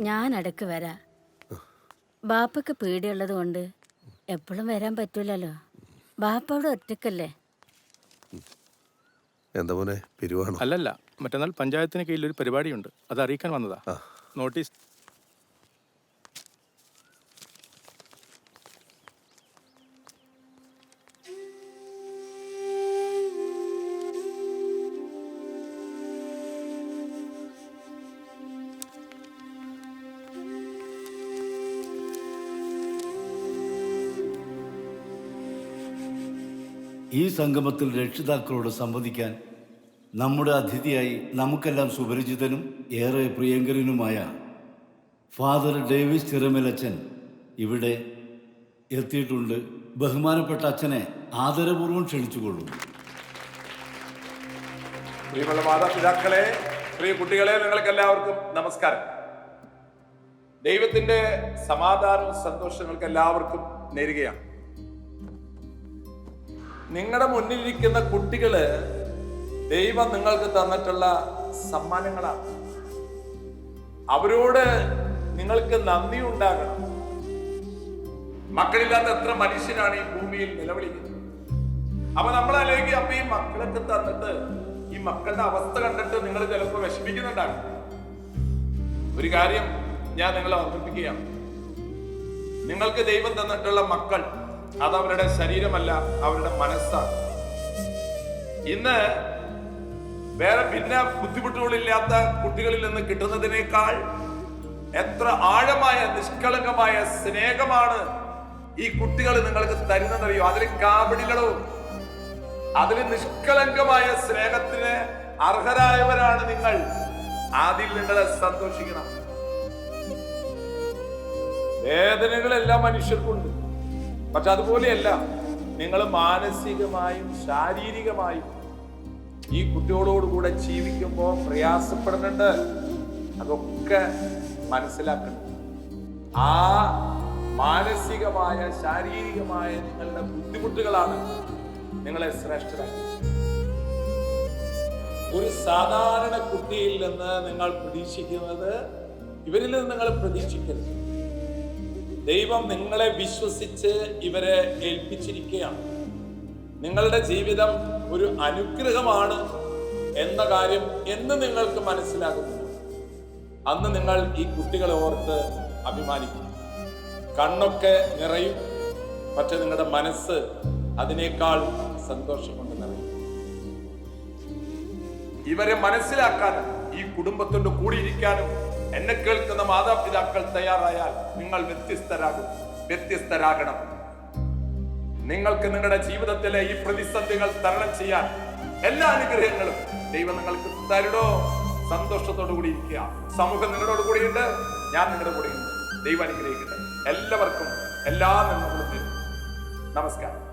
ഞാൻ അടക്ക് വരാ. ബാപ്പക്ക് പേടിയുള്ളത് കൊണ്ട് എപ്പോഴും വരാൻ പറ്റൂലല്ലോ. ബാപ്പ അവിടെ ഒറ്റക്കല്ലേ? എന്താ മോനെ പിരിവാണോ? അല്ലല്ല മറ്റന്നാൾ പഞ്ചായത്തിന് കീഴിൽ ഒരു പരിപാടിയുണ്ട്. അത് അറിയിക്കാൻ വന്നതാ. നോട്ടീസ് ഈ സംഗമത്തിൽ രക്ഷിതാക്കളോട് സംവദിക്കാൻ നമ്മുടെ അതിഥിയായി നമുക്കെല്ലാം സുപരിചിതനും ഏറെ പ്രിയങ്കരനുമായ ഫാദർ ഡേവിസ് ചിറമലച്ചൻ ഇവിടെ എത്തിയിട്ടുണ്ട്. ബഹുമാനപ്പെട്ട അച്ഛനെ ആദരപൂർവം ക്ഷണിച്ചുകൊള്ളുന്നു പ്രിയമുള്ള മാതാപിതാക്കളെ പ്രിയ കുട്ടികളെ നിങ്ങൾക്ക് എല്ലാവർക്കും നമസ്കാരം. ദൈവത്തിന്റെ സമാധാനവും സന്തോഷങ്ങൾക്ക് എല്ലാവർക്കും നേരുകയാണ്. നിങ്ങളുടെ മുന്നിലിരിക്കുന്ന കുട്ടികൾ ദൈവം നിങ്ങൾക്ക് തന്നിട്ടുള്ള സമ്മാനങ്ങളാണ്. അവരോട് നിങ്ങൾക്ക് നന്ദി ഉണ്ടാകണം. മക്കളില്ലാത്ത എത്ര മനുഷ്യനാണ് ഈ ഭൂമിയിൽ നിലവിളിക്കുന്നത്. അപ്പൊ നമ്മൾ അല്ലെങ്കിൽ അപ്പൊ ഈ മക്കളൊക്കെ തന്നിട്ട് ഈ മക്കളുടെ അവസ്ഥ കണ്ടിട്ട് നിങ്ങൾ ചിലപ്പോൾ വിഷമിക്കുന്നുണ്ടാകും. ഒരു കാര്യം ഞാൻ നിങ്ങളെ ഓർമ്മിപ്പിക്കുകയാണ്. നിങ്ങൾക്ക് ദൈവം തന്നിട്ടുള്ള മക്കൾ അത് അവരുടെ ശരീരമല്ല അവരുടെ മനസ്സാണ്. ഇന്ന് വേറെ പിന്നെ ബുദ്ധിമുട്ടുകളില്ലാത്ത കുട്ടികളിൽ നിന്ന് കിട്ടുന്നതിനേക്കാൾ എത്ര ആഴമായ നിഷ്കളങ്കമായ സ്നേഹമാണ് ഈ കുട്ടികൾ നിങ്ങൾക്ക് തരുന്നതറിയോ അതിൽ കാവടികളോ അതിൽ നിഷ്കളങ്കമായ സ്നേഹത്തിന് അർഹരായവരാണ് നിങ്ങൾ. അതിൽ നിങ്ങൾ സന്തോഷിക്കണം. വേദനകളെല്ലാം മനുഷ്യർക്കുണ്ട്. പക്ഷെ അതുപോലെയല്ല നിങ്ങൾ മാനസികമായും ശാരീരികമായും ഈ കുട്ടികളോടുകൂടെ ജീവിക്കുമ്പോൾ പ്രയാസപ്പെടുന്നുണ്ട്. അതൊക്കെ മനസ്സിലാക്കണം. ആ മാനസികമായ ശാരീരികമായ നിങ്ങളുടെ ബുദ്ധിമുട്ടുകളാണ് നിങ്ങളെ ശ്രേഷ്ഠരാക്കുന്നത് ഒരു സാധാരണ കുട്ടിയിൽ നിന്ന് നിങ്ങൾ പ്രതീക്ഷിക്കുന്നത് ഇവരിൽ നിന്ന് നിങ്ങൾ പ്രതീക്ഷിക്കരുത്. ദൈവം നിങ്ങളെ വിശ്വസിച്ച് ഇവരെ ഏൽപ്പിച്ചിരിക്കുകയാണ്. നിങ്ങളുടെ ജീവിതം ഒരു അനുഗ്രഹമാണ് എന്ന കാര്യം എന്ന് നിങ്ങൾക്ക് മനസ്സിലാകുന്നു. അന്ന് നിങ്ങൾ ഈ കുട്ടികളെ ഓർത്ത് അഭിമാനിക്കും. കണ്ണൊക്കെ നിറയും പക്ഷെ നിങ്ങളുടെ മനസ്സ് അതിനേക്കാൾ സന്തോഷം കൊണ്ട് നിറയും. ഇവരെ മനസ്സിലാക്കാനും ഈ കുടുംബത്തോട് കൂടിയിരിക്കാനും എന്നെ കേൾക്കുന്ന മാതാപിതാക്കൾ തയ്യാറായാൽ നിങ്ങൾ വ്യത്യസ്തരാകും. വ്യത്യസ്തരാകണം. നിങ്ങൾക്ക് നിങ്ങളുടെ ജീവിതത്തിലെ ഈ പ്രതിസന്ധികൾ തരണം ചെയ്യാൻ എല്ലാ അനുഗ്രഹങ്ങളും ദൈവം നിങ്ങൾക്ക് തരുടോ? സന്തോഷത്തോടു കൂടി ഇരിക്കുക. സമൂഹം നിങ്ങളോട് കൂടിയുണ്ട് ഞാൻ നിങ്ങളുടെ കൂടെയുണ്ട്. ദൈവം അനുഗ്രഹിക്കട്ടെ. എല്ലാവർക്കും എല്ലാ നന്മകളും നമസ്കാരം.